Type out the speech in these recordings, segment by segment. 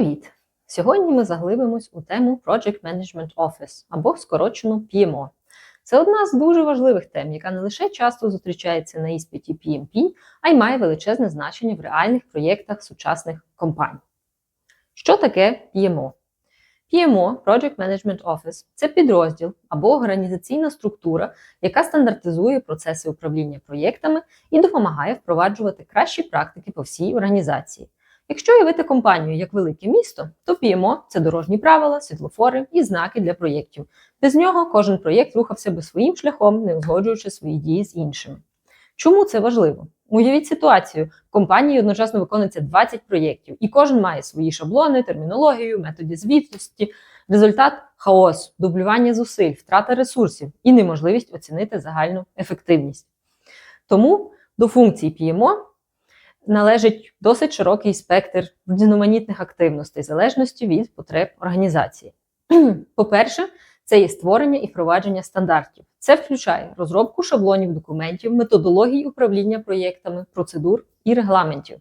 Привіт! Сьогодні ми заглибимось у тему Project Management Office або скорочено PMO. Це одна з дуже важливих тем, яка не лише часто зустрічається на іспиті PMP, а й має величезне значення в реальних проєктах сучасних компаній. Що таке PMO? PMO Project Management Office це підрозділ або організаційна структура, яка стандартизує процеси управління проєктами і допомагає впроваджувати кращі практики по всій організації. Якщо уявити компанію як велике місто, то PMO – це дорожні правила, світлофори і знаки для проєктів. Без нього кожен проєкт рухався би своїм шляхом, не узгоджуючи свої дії з іншими. Чому це важливо? Уявіть ситуацію: в компанії одночасно виконується 20 проєктів, і кожен має свої шаблони, термінологію, методи звітності. Результат хаос, дублювання зусиль, втрата ресурсів і неможливість оцінити загальну ефективність. Тому до функцій PMO належить досить широкий спектр різноманітних активностей, залежності від потреб організації. По-перше, це є створення і впровадження стандартів. Це включає розробку шаблонів документів, методологій управління проєктами, процедур і регламентів.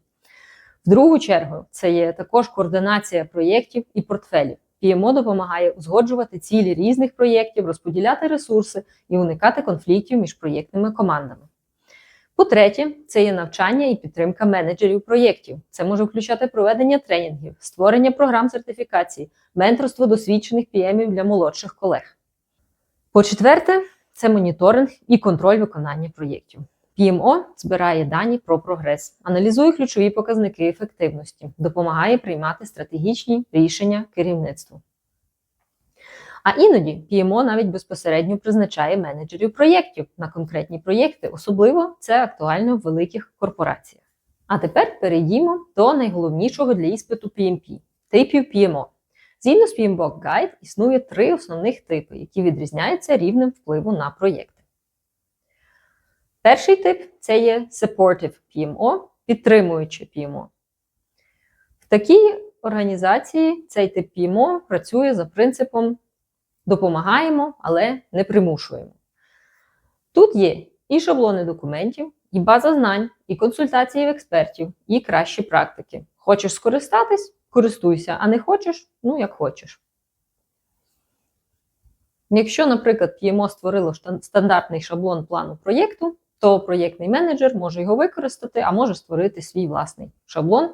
В другу чергу, це є також координація проєктів і портфелів. PMO допомагає узгоджувати цілі різних проєктів, розподіляти ресурси і уникати конфліктів між проєктними командами. По-третє, це є навчання і підтримка менеджерів проєктів. Це може включати проведення тренінгів, створення програм сертифікації, менторство досвідчених PM для молодших колег. По-четверте, це моніторинг і контроль виконання проєктів. PMO збирає дані про прогрес, аналізує ключові показники ефективності, допомагає приймати стратегічні рішення керівництву. А іноді PMO навіть безпосередньо призначає менеджерів проєктів на конкретні проєкти, особливо це актуально в великих корпораціях. А тепер перейдімо до найголовнішого для іспиту PMP типів PMO. Згідно з PMBOK Guide існує три основних типи, які відрізняються рівнем впливу на проєкти. Перший тип це є Supportive PMO, підтримуючи PMO. В такій організації цей тип PMO працює за принципом допомагаємо, але не примушуємо. Тут є і шаблони документів, і база знань, і консультації в експертів, і кращі практики. Хочеш скористатись, користуйся, а не хочеш ну як хочеш. Якщо, наприклад, PMO створило стандартний шаблон плану проєкту, то проєктний менеджер може його використати, а може створити свій власний шаблон.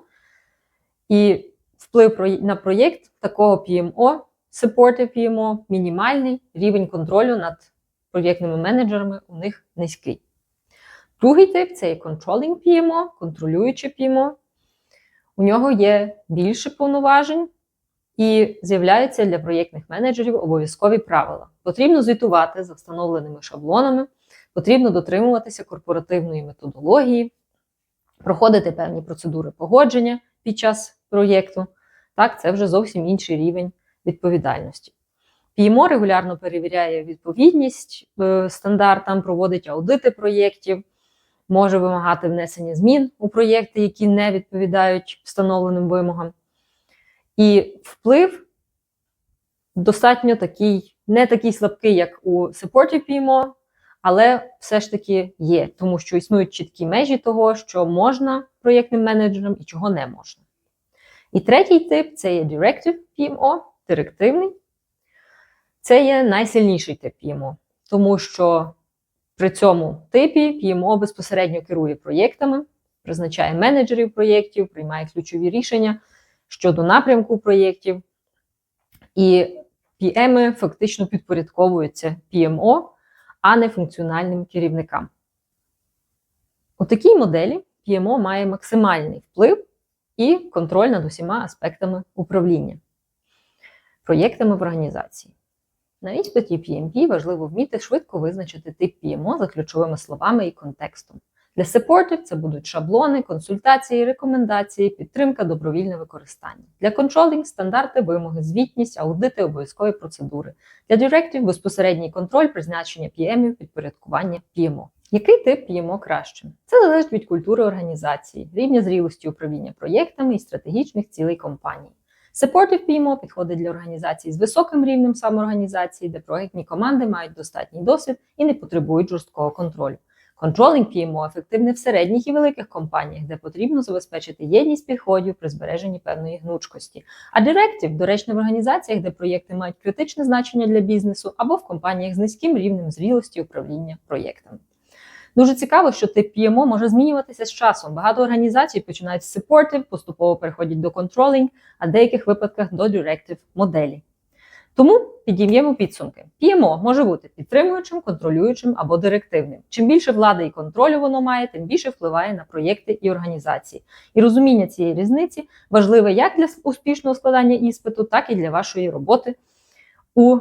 І вплив на проєкт такого PMO Supportive PMO мінімальний, рівень контролю над проєктними менеджерами у них низький. Другий тип це є Controlling PMO, контролююче PMO. У нього є більше повноважень і з'являються для проєктних менеджерів обов'язкові правила. Потрібно звітувати за встановленими шаблонами, потрібно дотримуватися корпоративної методології, проходити певні процедури погодження під час проєкту. Так, це вже зовсім інший рівень відповідальності. PMO регулярно перевіряє відповідність е, стандартам, проводить аудити проєктів, може вимагати внесення змін у проєкти, які не відповідають встановленим вимогам. І вплив достатньо такий, не такий слабкий, як у Supportive PMO, але все ж таки є, тому що існують чіткі межі того, що можна проєктним менеджерам і чого не можна. І третій тип це є Directive PMO директивний. Це є найсильніший тип PMO, тому що при цьому типі PMO безпосередньо керує проєктами, призначає менеджерів проєктів, приймає ключові рішення щодо напрямку проєктів. І PM фактично підпорядковуються PMO, а не функціональним керівникам. У такій моделі PMO має максимальний вплив і контроль над усіма аспектами управління проєктами в організації. На іспиті PMP важливо вміти швидко визначити тип PMO за ключовими словами і контекстом. Для supportive це будуть шаблони, консультації, рекомендації, підтримка, добровільне використання. Для контролінг стандарти, вимоги, звітність, аудити, обов'язкові процедури. Для directive – безпосередній контроль, призначення PM, підпорядкування PMO. Який тип PMO краще? Це залежить від культури організації, рівня зрілості управління проєктами і стратегічних цілей компанії. Supportive PMO підходить для організацій з високим рівнем самоорганізації, де проєктні команди мають достатній досвід і не потребують жорсткого контролю. Controlling PMO ефективне в середніх і великих компаніях, де потрібно забезпечити єдність підходів при збереженні певної гнучкості. А Directive доречно в організаціях, де проєкти мають критичне значення для бізнесу, або в компаніях з низьким рівнем зрілості управління проєктами. Дуже цікаво, що тип PMO може змінюватися з часом. Багато організацій починають з supportive, поступово переходять до controlling, а в деяких випадках до directive моделі. Тому підім'ємо підсумки. PMO може бути підтримуючим, контролюючим або директивним. Чим більше влади і контролю воно має, тим більше впливає на проєкти і організації. І розуміння цієї різниці важливе як для успішного складання іспиту, так і для вашої роботи у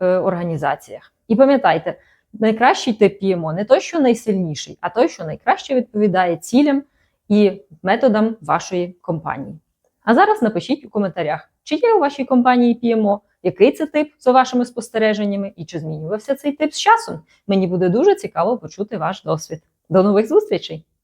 е, організаціях. І пам'ятайте, найкращий тип PMO не той, що найсильніший, а той, що найкраще відповідає цілям і методам вашої компанії. А зараз напишіть у коментарях, чи є у вашій компанії PMO, який це тип за вашими спостереженнями, і чи змінювався цей тип з часом. Мені буде дуже цікаво почути ваш досвід. До нових зустрічей!